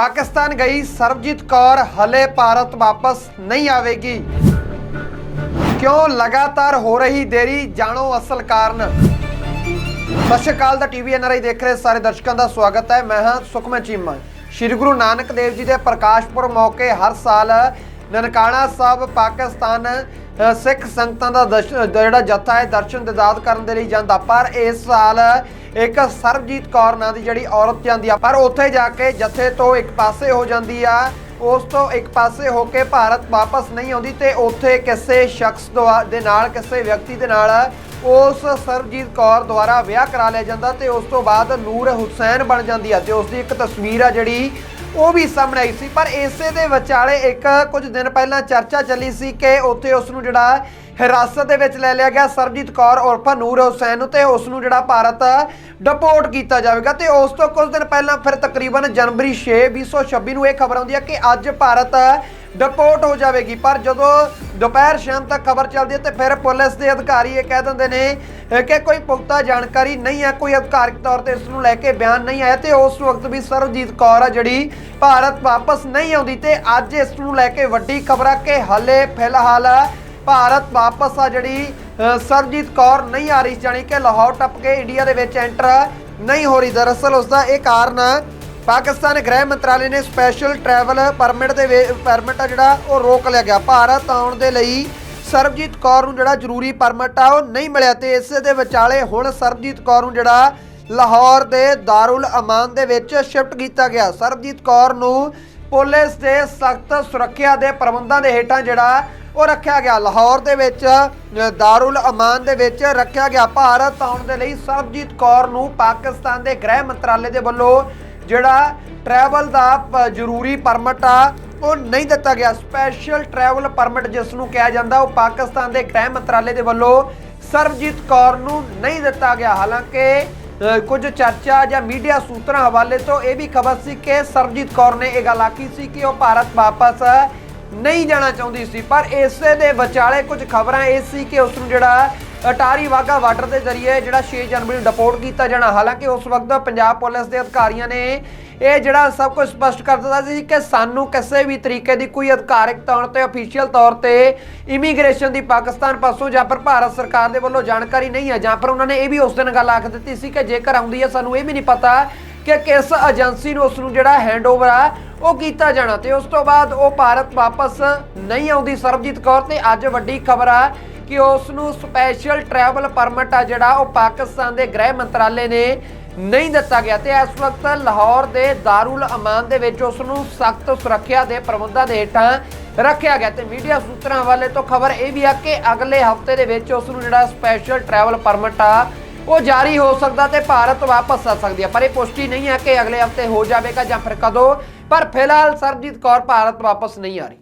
ਪਾਕਿਸਤਾਨ ਗਈ, ਸਰਬਜੀਤ ਕੌਰ ਹਲੇ ਭਾਰਤ ਵਾਪਸ ਨਹੀਂ ਆਵੇਗੀ। ਕਿਉਂ ਲਗਾਤਾਰ ਹੋ ਰਹੀ ਦੇਰੀ, ਜਾਣੋ ਅਸਲ ਕਾਰਨ। ਸਤਿ ਸ਼੍ਰੀ ਅਕਾਲ ਦਾ ਟੀਵੀ ਐਨਆਰਆਈ ਦੇਖ ਰਹੇ ਸਾਰੇ ਦਰਸ਼ਕਾਂ ਦਾ ਸਵਾਗਤ ਹੈ। ਮੈਂ ਹਾਂ ਸੁਖਮਨ ਚੀਮਾ। ਸ਼੍ਰੀ ਗੁਰੂ ਨਾਨਕ ਦੇਵ ਜੀ ਦੇ ਪ੍ਰਕਾਸ਼ ਪੁਰਬ ਮੌਕੇ ਹਰ ਸਾਲ ਨਨਕਾਣਾ ਸਾਹਿਬ, ਪਾਕਿਸਤਾਨ ਸਿੱਖ ਸੰਗਤਾਂ ਦਾ ਦਰਸ਼- ਜਿਹੜਾ ਜੱਥਾ ਹੈ, ਦਰਸ਼ਨ ਦਿਦਾਰ ਕਰਨ ਦੇ ਲਈ ਜਾਂਦਾ। ਪਰ ਇਸ ਸਾਲ ਇੱਕ ਸਰਬਜੀਤ ਕੌਰ ਨਾਂ ਦੀ ਜਿਹੜੀ ਔਰਤ ਜਾਂਦੀ ਆ, ਪਰ ਉੱਥੇ ਜਾ ਕੇ ਜੱਥੇ ਤੋਂ ਇੱਕ ਪਾਸੇ ਹੋ ਜਾਂਦੀ ਆ। ਉਸ ਤੋਂ ਇੱਕ ਪਾਸੇ ਹੋ ਕੇ ਭਾਰਤ ਵਾਪਸ ਨਹੀਂ ਆਉਂਦੀ ਤੇ ਉੱਥੇ ਕਿਸੇ ਸ਼ਖਸ ਦੁਆ- ਦੇ ਨਾਲ, ਕਿਸੇ ਵਿਅਕਤੀ ਦੇ ਨਾਲ ਉਸ ਸਰਬਜੀਤ ਕੌਰ ਦੁਆਰਾ ਵਿਆਹ ਕਰਾ ਲਿਆ ਜਾਂਦਾ ਤੇ ਉਸ ਤੋਂ ਬਾਅਦ ਨੂਰ ਹੁਸੈਨ ਬਣ ਜਾਂਦੀ ਆ ਤੇ ਉਸ ਦੀ ਇੱਕ ਤਸਵੀਰ ਆ ਜਿਹੜੀ ਉਹ ਵੀ ਸਾਹਮਣੇ ਆਈ ਸੀ। ਪਰ ਇਸੇ ਦੇ ਵਿਚਾਲੇ ਇੱਕ ਕੁਝ ਦਿਨ ਪਹਿਲਾਂ ਚਰਚਾ ਚੱਲੀ ਸੀ ਕਿ ਉੱਥੇ ਉਸ ਨੂੰ ਜਿਹੜਾ ਹਿਰਾਸਤ ਦੇ ਵਿੱਚ ਲੈ ਲਿਆ ਗਿਆ ਸਰਬਜੀਤ ਕੌਰ ਉਰਫ ਨੂਰ ਹੁਸੈਨ ਨੂੰ ਤੇ ਉਸ ਨੂੰ ਜਿਹੜਾ ਭਾਰਤ ਡਿਪੋਰਟ ਕੀਤਾ ਜਾਵੇਗਾ ਤੇ ਉਸ ਤੋਂ ਕੁਝ ਦਿਨ ਪਹਿਲਾਂ ਫਿਰ ਤਕਰੀਬਨ ਜਨਵਰੀ 6 2026 ਨੂੰ ਇਹ ਖਬਰ ਆਉਂਦੀ ਹੈ ਕਿ ਅੱਜ ਭਾਰਤ ਡਿਪੋਰਟ ਹੋ ਜਾਵੇਗੀ। ਪਰ ਜਦੋਂ ਦੁਪਹਿਰ ਸ਼ਾਮ ਤੱਕ ਖਬਰ ਚੱਲਦੀ ਹੈ ਤੇ ਫਿਰ ਪੁਲਿਸ ਦੇ ਅਧਿਕਾਰੀ ਇਹ ਕਹਿ ਦਿੰਦੇ ਨੇ ਕਿ ਕੋਈ ਪੁਖਤਾ ਜਾਣਕਾਰੀ ਨਹੀਂ ਹੈ ਕੋਈ ਅਧਿਕਾਰਿਕ ਤੌਰ ਤੇ ਇਸ ਨੂੰ ਲੈ ਕੇ ਬਿਆਨ ਨਹੀਂ ਆਇਆ ਤੇ ਉਸ ਵਕਤ ਵੀ ਸਰਬਜੀਤ ਕੌਰ ਆ ਜਿਹੜੀ ਭਾਰਤ ਵਾਪਸ ਨਹੀਂ ਆਉਂਦੀ ਤੇ ਅੱਜ ਇਸ ਨੂੰ ਲੈ ਕੇ ਵੱਡੀ ਖਬਰ ਆ ਕਿ ਹਲੇ ਫਿਲਹਾਲ ਭਾਰਤ ਵਾਪਸ ਆ ਜਿਹੜੀ ਅ, ਸਰਬਜੀਤ ਕੌਰ ਨਹੀਂ ਆ ਰਹੀ ਜਾਣੀ ਕਿ ਲਾਹੌਰ ਟੱਪ ਕੇ ਇੰਡੀਆ ਦੇ ਵਿੱਚ ਐਂਟਰ ਨਹੀਂ ਹੋ ਰਹੀ। ਦਰਅਸਲ ਉਸ ਦਾ ਇਹ ਕਾਰਨ ਪਾਕਿਸਤਾਨ ਗ੍ਰਹਿ ਮੰਤਰਾਲੇ ਨੇ ਸਪੈਸ਼ਲ ਟਰੈਵਲ ਪਰਮਿਟ ਦੇ ਪਰਮਿਟ ਆ ਜਿਹੜਾ ਉਹ ਰੋਕ ਲਿਆ ਗਿਆ। ਭਾਰਤ ਆਉਣ ਦੇ ਲਈ ਸਰਬਜੀਤ ਕੌਰ ਨੂੰ ਜਿਹੜਾ ਜ਼ਰੂਰੀ ਪਰਮਿਟ ਆ ਉਹ ਨਹੀਂ ਮਿਲਿਆ ਤੇ ਇਸ ਦੇ ਵਿਚਾਲੇ ਹੁਣ ਸਰਬਜੀਤ ਕੌਰ ਨੂੰ ਜਿਹੜਾ ਲਾਹੌਰ ਦੇ ਦਾਰੁਲ ਅਮਾਨ ਦੇ ਵਿੱਚ ਸ਼ਿਫਟ ਕੀਤਾ ਗਿਆ। ਸਰਬਜੀਤ ਕੌਰ ਨੂੰ ਪੁਲਿਸ ਦੇ ਸਖਤ ਸੁਰੱਖਿਆ ਦੇ ਪ੍ਰਬੰਧਾਂ ਦੇ ਹੇਠਾਂ ਜਿਹੜਾ ਉਹ ਰੱਖਿਆ ਗਿਆ। ਲਾਹੌਰ ਦੇ ਵਿੱਚ ਅ, ਦਾਰੁਲ ਅਮਾਨ ਦੇ ਵਿੱਚ ਰੱਖਿਆ ਗਿਆ। ਭਾਰਤ ਆਉਣ ਦੇ ਲਈ ਸਰਬਜੀਤ ਕੌਰ ਨੂੰ ਪਾਕਿਸਤਾਨ ਦੇ ਗ੍ਰਹਿ ਮੰਤਰਾਲੇ ਦੇ ਵੱਲੋਂ ਜਿਹੜਾ ਟਰੈਵਲ ਦਾ ਜ਼ਰੂਰੀ ਪਰਮਿਟ ਆ, ਉਹ ਨਹੀਂ ਦਿੱਤਾ ਗਿਆ। ਸਪੈਸ਼ਲ ਟਰੈਵਲ ਪਰਮਿਟ ਜਿਸ ਨੂੰ ਕਿਹਾ ਜਾਂਦਾ, ਉਹ ਪਾਕਿਸਤਾਨ ਦੇ ਗ੍ਰਹਿ ਮੰਤਰਾਲੇ ਦੇ ਵੱਲੋਂ ਸਰਬਜੀਤ ਕੌਰ ਨੂੰ ਨਹੀਂ ਦਿੱਤਾ ਗਿਆ। ਹਾਲਾਂਕਿ ਕੁਝ ਚਰਚਾ ਜਾਂ ਮੀਡੀਆ ਸੂਤਰਾਂ ਹਵਾਲੇ ਤੋਂ ਇਹ ਵੀ ਖਬਰ ਸੀ ਕਿ ਸਰਬਜੀਤ ਕੌਰ ਨੇ ਇਹ ਗੱਲ ਆਖੀ ਸੀ ਕਿ ਉਹ ਭਾਰਤ ਵਾਪਸ ਨਹੀਂ ਜਾਣਾ ਚਾਹੁੰਦੀ ਸੀ। ਪਰ ਇਸੇ ਦੇ ਵਿਚਾਲੇ ਕੁਝ ਖਬਰਾਂ ਇਹ ਸੀ ਕਿ ਉਸ ਨੂੰ ਜਿਹੜਾ ਅਟਾਰੀ ਵਾਗਾ ਵਾਟਰ ਦੇ ਜ਼ਰੀਏ ਜਿਹੜਾ 6 ਜਨਵਰੀ ਨੂੰ ਡਿਪੋਰਟ ਕੀਤਾ ਜਾਣਾ। ਹਾਲਾਂਕਿ ਉਸ ਵਕਤ ਪੰਜਾਬ ਪੁਲਿਸ ਦੇ ਅਧਿਕਾਰੀਆਂ ਨੇ ਇਹ ਜਿਹੜਾ ਸਭ ਕੁਝ ਸਪਸ਼ਟ ਕਰ ਦਿੱਤਾ ਸੀ ਕਿ ਸਾਨੂੰ ਕਿਸੇ ਵੀ ਤਰੀਕੇ ਦੀ ਕੋਈ ਅਧਿਕਾਰਿਕ ਤੌਰ ਤੇ ਅਫੀਸ਼ੀਅਲ ਤੌਰ ਤੇ ਇਮੀਗ੍ਰੇਸ਼ਨ ਦੀ ਪਾਕਿਸਤਾਨ ਪਾਸੋਂ ਜਾਂ ਫਿਰ ਭਾਰਤ ਸਰਕਾਰ ਦੇ ਵੱਲੋਂ ਜਾਣਕਾਰੀ ਨਹੀਂ ਹੈ, ਜਾਂ ਫਿਰ ਉਹਨਾਂ ਨੇ ਇਹ ਵੀ ਉਸ ਦਿਨ ਗੱਲ ਆਖ ਦਿੱਤੀ ਸੀ ਕਿ ਜੇਕਰ ਆਉਂਦੀ ਹੈ, ਸਾਨੂੰ ਇਹ ਵੀ ਨਹੀਂ ਪਤਾ ਕਿ ਕਿਸ ਏਜੰਸੀ ਨੂੰ ਉਸ ਨੂੰ ਜਿਹੜਾ ਹੈਂਡਓਵਰ ਆ, ਉਹ ਕੀਤਾ ਜਾਣਾ। ਤੇ ਉਸ ਤੋਂ ਬਾਅਦ ਉਹ ਭਾਰਤ ਵਾਪਸ ਨਹੀਂ ਆਉਂਦੀ। ਸਰਬਜੀਤ ਕੌਰ, ਤੇ ਅੱਜ ਵੱਡੀ ਖਬਰ ਆ ਕਿ ਉਸ ਨੂੰ ਸਪੈਸ਼ਲ ਟਰੈਵਲ ਪਰਮਿਟ ਆ ਜਿਹੜਾ ਉਹ ਪਾਕਿਸਤਾਨ ਦੇ ਗ੍ਰਹਿ ਮੰਤਰਾਲੇ ਨੇ ਨਹੀਂ ਦਿੱਤਾ ਗਿਆ ਤੇ ਇਸ ਵਕਤ ਲਾਹੌਰ ਦੇ ਦਾਰੁਲ ਅਮਾਨ ਦੇ ਵਿੱਚ ਉਸ ਨੂੰ ਸਖਤ ਸੁਰੱਖਿਆ ਦੇ ਪ੍ਰਬੰਧਾਂ ਦੇ ਹੇਠਾਂ ਰੱਖਿਆ ਗਿਆ ਤੇ ਮੀਡੀਆ ਸੂਤਰਾਂ ਵਾਲੇ ਤੋਂ ਖਬਰ ਇਹ ਵੀ ਆ ਕਿ ਅਗਲੇ ਹਫ਼ਤੇ ਦੇ ਵਿੱਚ ਉਸ ਨੂੰ ਜਿਹੜਾ ਸਪੈਸ਼ਲ ਟਰੈਵਲ ਪਰਮਿਟ ਆ, ਉਹ ਜਾਰੀ ਹੋ ਸਕਦਾ ਤੇ ਭਾਰਤ ਵਾਪਸ ਆ ਸਕਦੀ ਹੈ ਪਰ ਇਹ ਪੁਸ਼ਟੀ ਨਹੀਂ ਹੈ ਕਿ ਅਗਲੇ ਹਫ਼ਤੇ ਹੋ ਜਾਵੇਗਾ ਜਾਂ ਫਿਰ ਕਦੋਂ, ਪਰ ਫਿਲਹਾਲ ਸਰਬਜੀਤ ਕੌਰ ਭਾਰਤ ਵਾਪਸ ਨਹੀਂ ਆ ਰਹੀ।